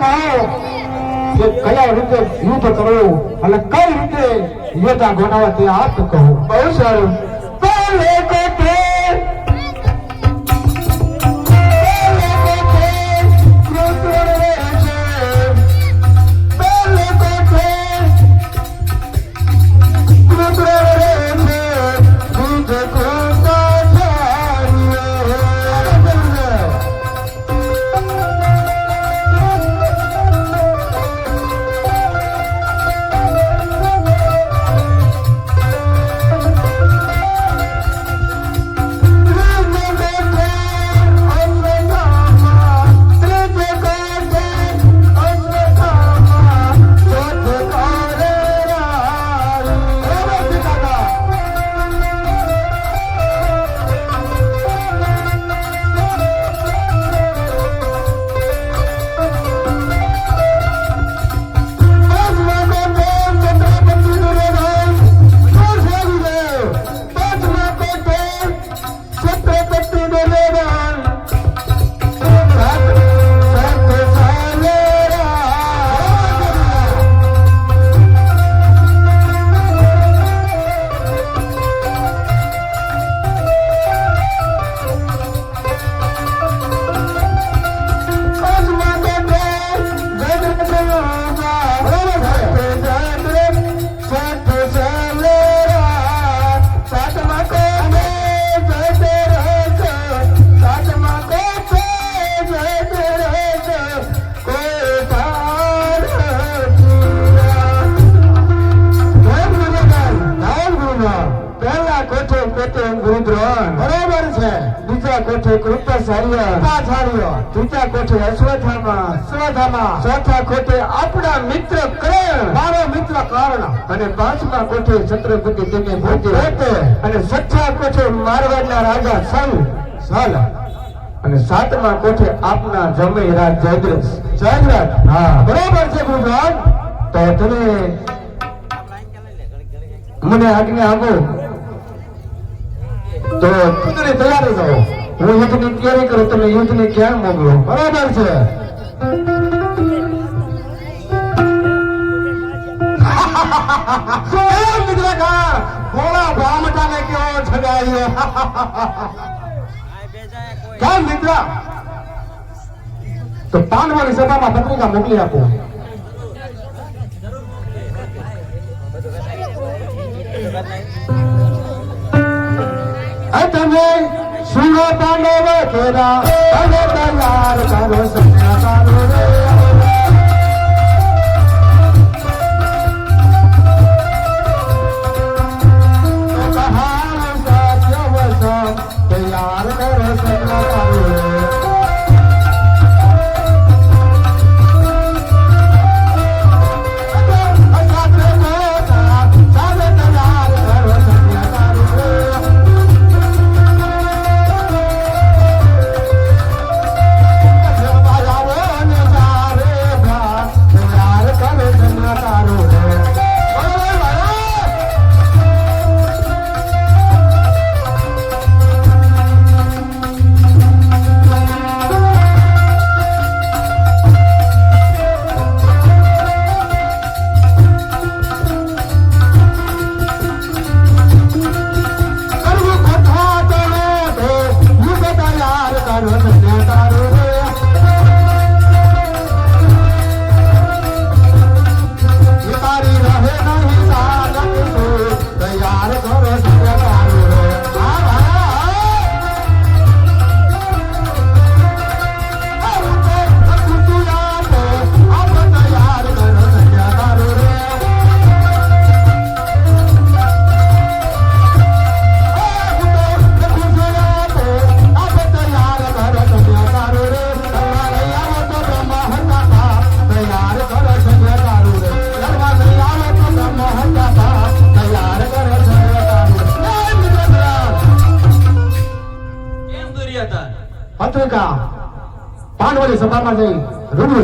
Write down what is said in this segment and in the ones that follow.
કહો. કે કયા રીતે યુદ્ધ કરવું અને કઈ રીતે યોદ્ધા બનાવવા તે આપ કહો? બહુ સારું. કોઠે કૃપાચાર્ય કૃપાચાર્ય ત્રીજા કોઠે અશ્વથામા. અશ્વથામા. ચોથા કોઠે આપણા મિત્ર કરણ. મારો મિત્ર કારણ. અને પાંચમા કોઠે છત્રપતિ તેને ભોતે અને છઠ્ઠા કોઠે મારવાડના રાજા સલ. સલ. અને સાતમા કોઠે આપના જમઈ રાજ જયદ્રસ જયદ્રથ. હા. બરાબર છે ગુરુદ્રોણ તો તમે મને આજ્ઞા આપો. તો તૈયાર કરો હું યુદ્ધની તૈયારી કરું, તમે યુદ્ધને ક્યાં મોકલો? બરાબર છે. તો મોકલી આપો. તમે સુનો પાંડવ કેરા તમે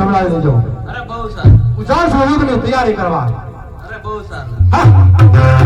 સંભળાવી દેજો. અરે બહુ સારું. તૈયારી કરવા. અરે બહુ સારું.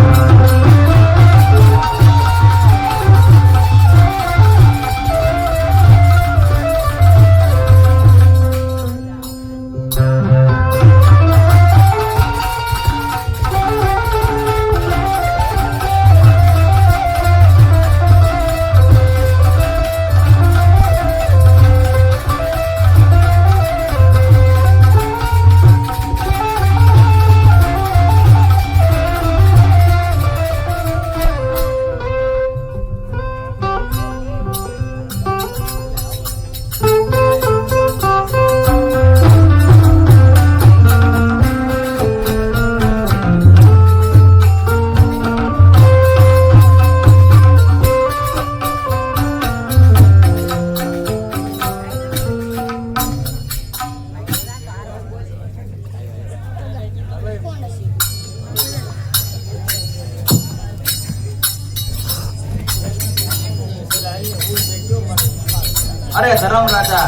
હા ધરમ રાજા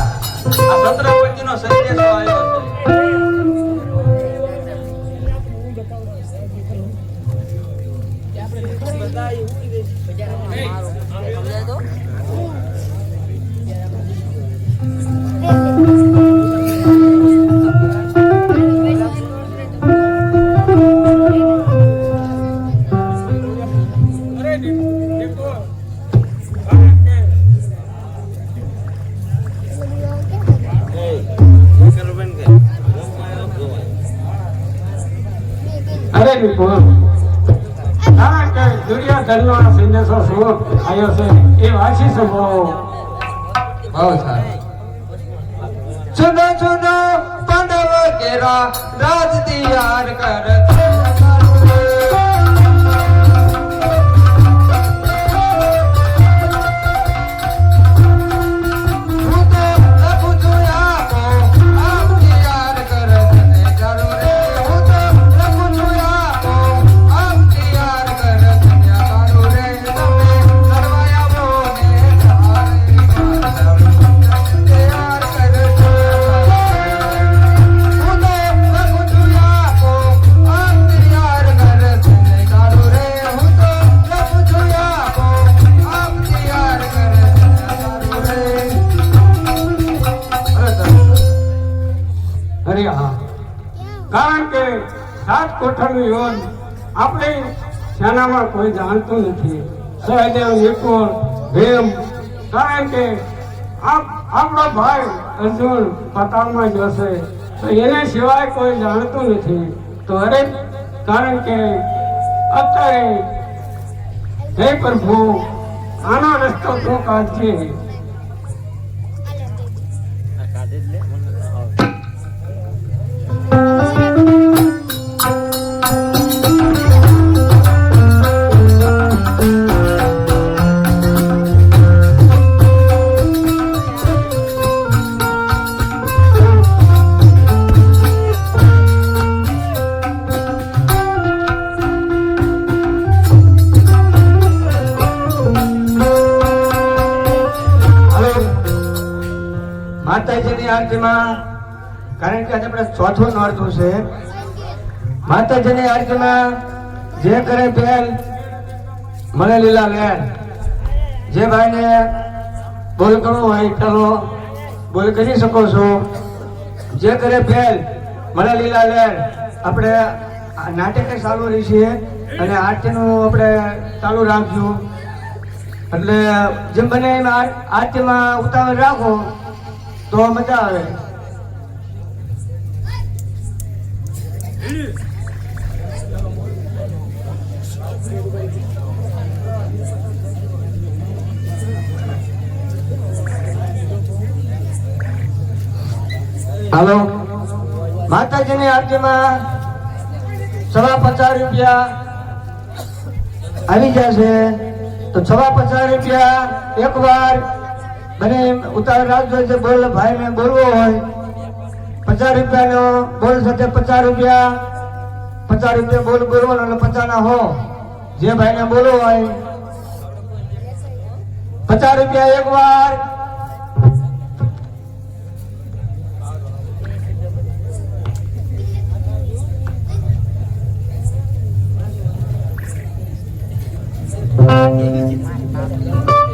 આ છત્રપતિનો સંદેશો આવ્યો છે. અરે દુર્યોધનનો આ સંદેશો શું આવ્યો છે? એ વાંચી શકો બહુ. સારું. સુનો સુનો પાંડવ કેરા રાજ તૈયાર કર કોઠાનું યોન આપણે સેનામાં કોઈ જાણતું નથી. સહદેવ નિકુળ ભીમ, કારણ કે આપ આપણો ભાઈ અર્જુન પતાળમાં જશે તો એને સિવાય કોઈ જાણતું નથી. તો અરે, કારણ કે અત્યારે હે પ્રભુ, આનો રસ્તો તું કાઢજે. આજે નડતું છે. માતાજીની અર્ચના જે કરે બેન મને લીલા લેણ. જે ભાઈને બોલ કરવું હોય ચાલો, બોલ કરી શકો છો. જે કરે ફેલ મને લીલા લેણ. આપણે નાટકે ચાલુ છીએ અને આરતીનું આપણે ચાલુ રાખ્યું એટલે જેમ બને એમ આરતીમાં ઉતાવળ રાખો, તો મજા આવે. હાલો. માતાજીની આરતીમાં સવા પચાસ રૂપિયા આવી જશે તો સવા પચાસ રૂપિયા એક વાર બને ઉતાર રાખજો. જે બોલ ભાઈ ને બોલવો હોય પચાસ રૂપિયાનો બોલ સાથે પચાસ રૂપિયા. પચાસ રૂપિયા બોલ બોલવાનો એટલે પચાસ ના હો. જે ભાઈ ને બોલવો હોય. પચાસ રૂપિયા એક વાર. જે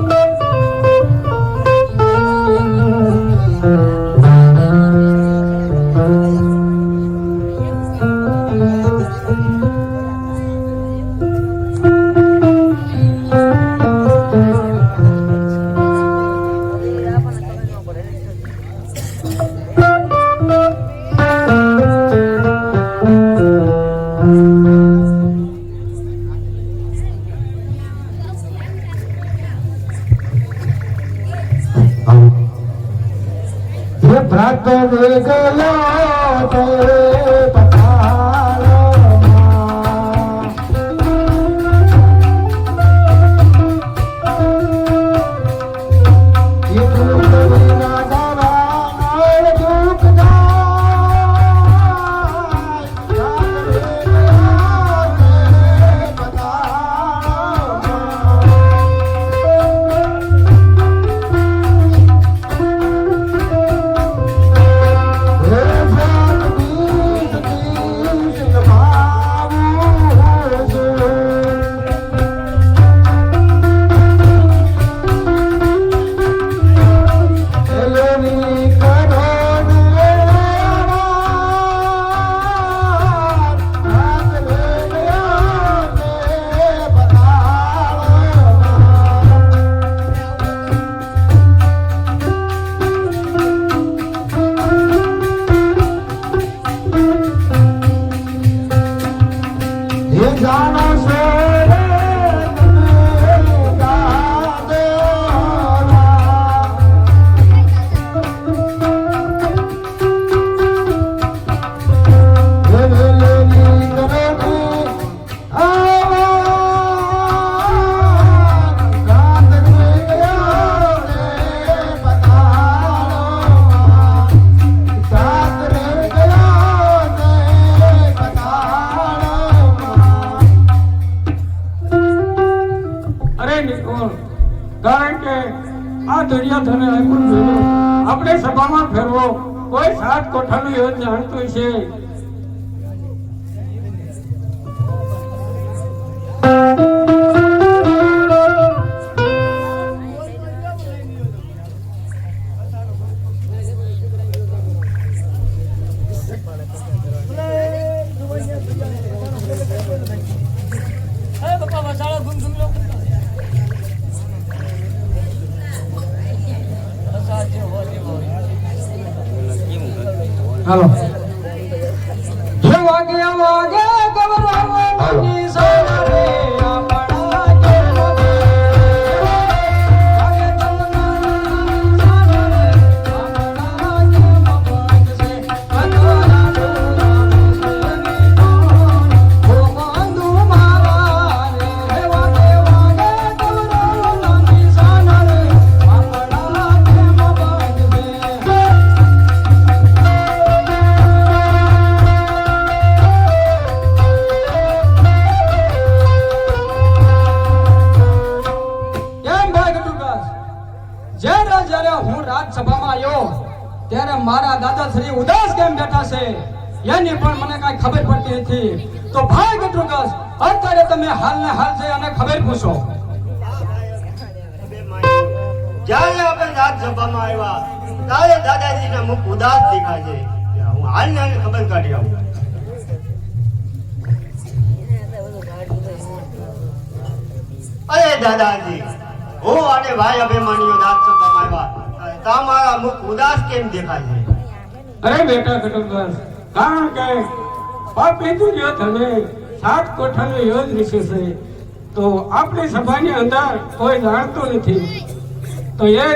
હાલો. એની પણ મને કાંઈ ખબર પડતી નથી. તો ભાઈ ગટુકાસ અત્યારે તમે હાલ ને હાલ છે અને ખબર પૂછો. જ્યારે આપણે રાજસભામાં આવ્યા ત્યારે દાદાજીને મુખ ઉદાસ દેખાય છે. હું હાલ ખબર કાઢી આવું. અરે દાદાજી હું અને ભાઈ અભિમાનીઓ રાજસભામાં આવ્યા તમારા મુખ ઉદાસ કેમ દેખાય છે? અરે બેટા ગટુકાસ કારણ કે બાપે જો તમે સાત કોઠાનો યોજ વિશે છે. તો આપણી સભાની અંદર કોઈ જાણતું નથી. તો એ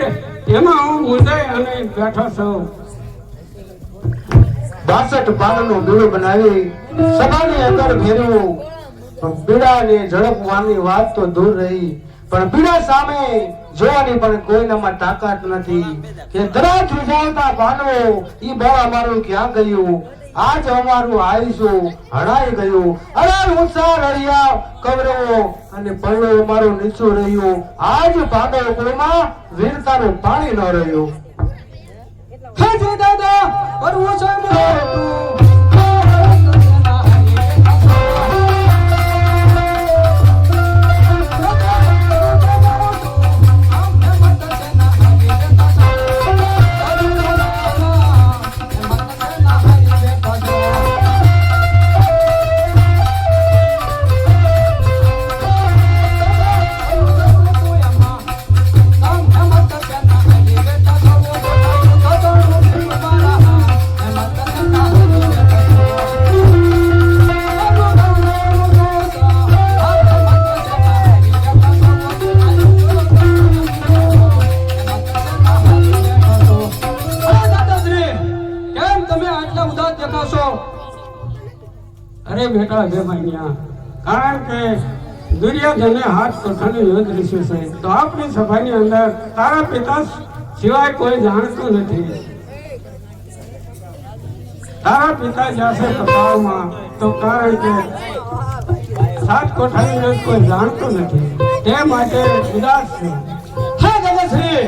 એમાં હું મુંજાઈ અને બેઠો છું. બાસઠ પાનનું બીડું બનાવી સભાની અંદર ફેરવ્યું બીડાને ઝડપવાની વાત તો દૂર રહી, પણ બીડા સામે જોવાની પણ કોઈનામાં તાકાત નથી. કે દરાજ વિજાવતા પાનો, ઈ બળ મારું ક્યાં ગયું? આજ અમારું આયુષ્ય હણાઈ ગયું. અરે ઉત્સાહ રળિયા કવરવો અને પરણો અમારું નીચું રહ્યું. આજ પાનો કુળમાં વીરતાનું પાણી ન રહ્યું. હજી દાદા પરવો છે મોટું બેટા બે મહિના કારણ કે દુર્યોધને હાથ કોઠાનો યોધ રીસ્યો છે. તો આપણી સભાની અંદર તારા પિતા સિવાય કોઈ જાણતું નથી. તારા પિતા જશે કપાળમાં, તો કારણ કે સાત કોઠાની યોધ કોઈ જાણતું નથી. તે માટે ઉદાસ છે. હા દાદાશ્રી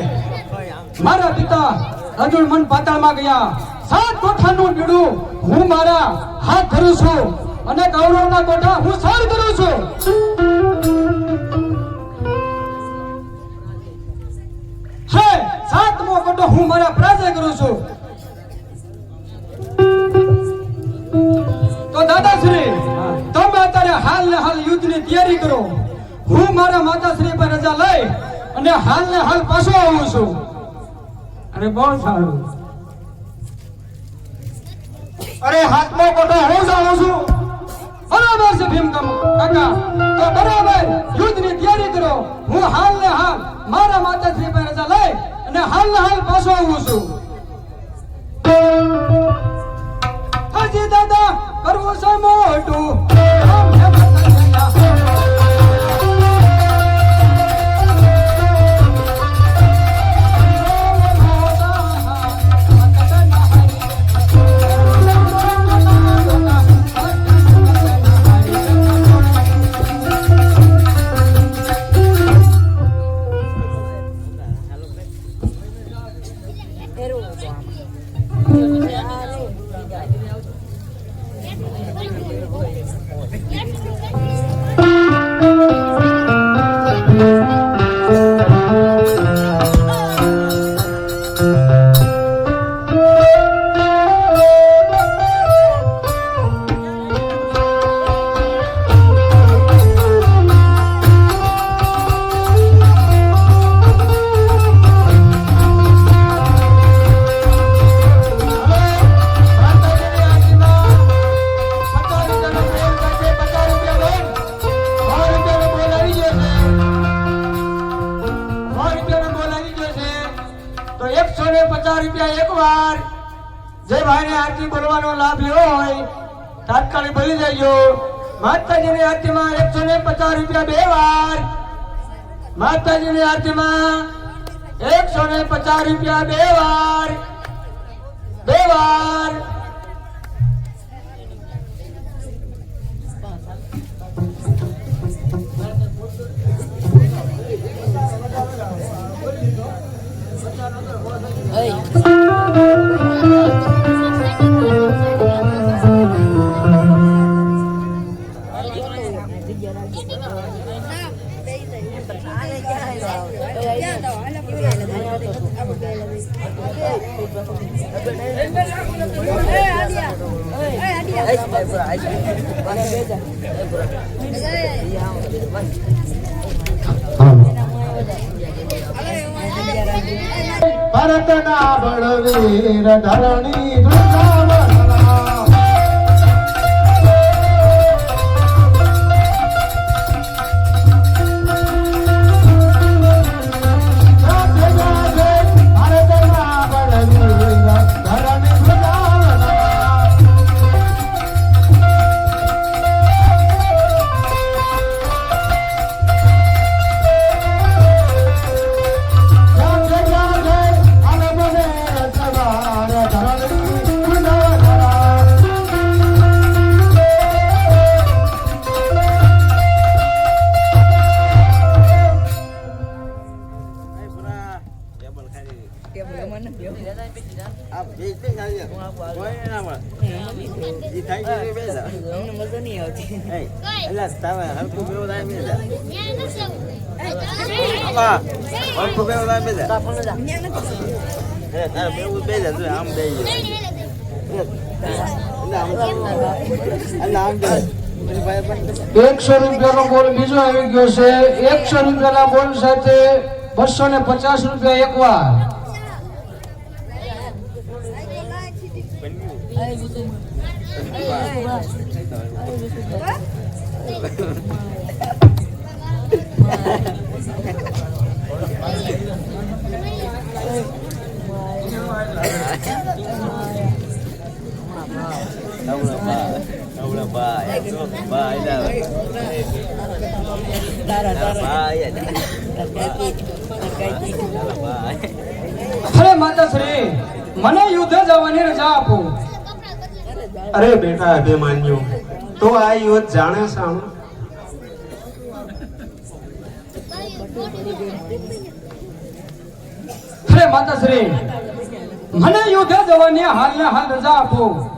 મારા પિતા અર્જુન મન પાતાળમાં ગયા. સાત કોઠાનું બીડું હું મારા હાથ ધરું છું. અને કૌરવના કોઠા હું સર કરું છું. હે, સાતમો કોઠો હું મારા પ્રાજે કરું છું. તો દાદાશ્રી, તમે અત્યારે હાલ ને હાલ યુદ્ધની તૈયારી કરો. હું મારા માતાશ્રી પર રજા લઈ અને હાલ ને હાલ પાછો આવું છું. અરે, બહુ સારું. અરે, હાથમો કોઠો હું જાણું છું? બરાબર છે ભીમ કામ- કાકા, તો બરાબર, યુદ્ધની તૈયારી કરો. હું હાલ ને હાલ મારા માતાજી પર રજા લઈ અને હાલ ને હાલ પાછો આવું છું. હાજી દાદા, કરવું છે મોટું. માતાજીની આરતીમાં એકસો ને પચાસ રૂપિયા બે વાર. માતાજીની આરતીમાં એકસો ને પચાસ રૂપિયા બે વાર. બે વાર. ಧರಣಿ એકસો રૂપિયાનો બોલ બીજો આવી ગયો છે. એકસો રૂપિયાના બોલ સાથે બસો ને પચાસ રૂપિયા એક વાર અરે માતાશ્રી મને યુદ્ધ જવાની રજા આપો. અરે બેટા અભિમાન્યુ. તો આ યુવત જાણે સાણું? અરે માતાશ્રી, મને યુદ્ધ જવાની હાલ ને હાલ રજા આપો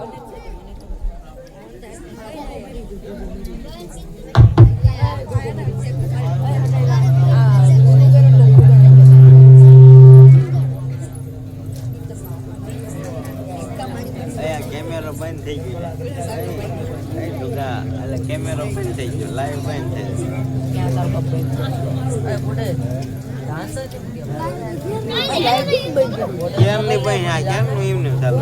ડુગા, એટલે કેમેરો બંધ થઈ ગયો લાઈવ બંધ થઈ ગયો કેમની ભાઈ આ કેમનું એમનું ચાલુ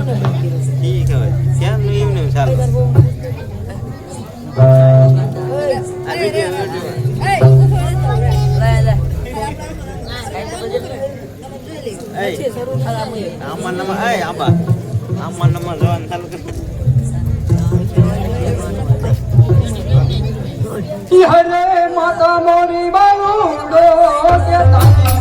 ઈ ખબર કેમનું એમનું ચાલુ આ વીડિયો વીડિયો એય આમાં નંબર એય આબા આમાં નંબર જોવાનું ચાલુ હરે માતા મોરી બાલુડો કે તારા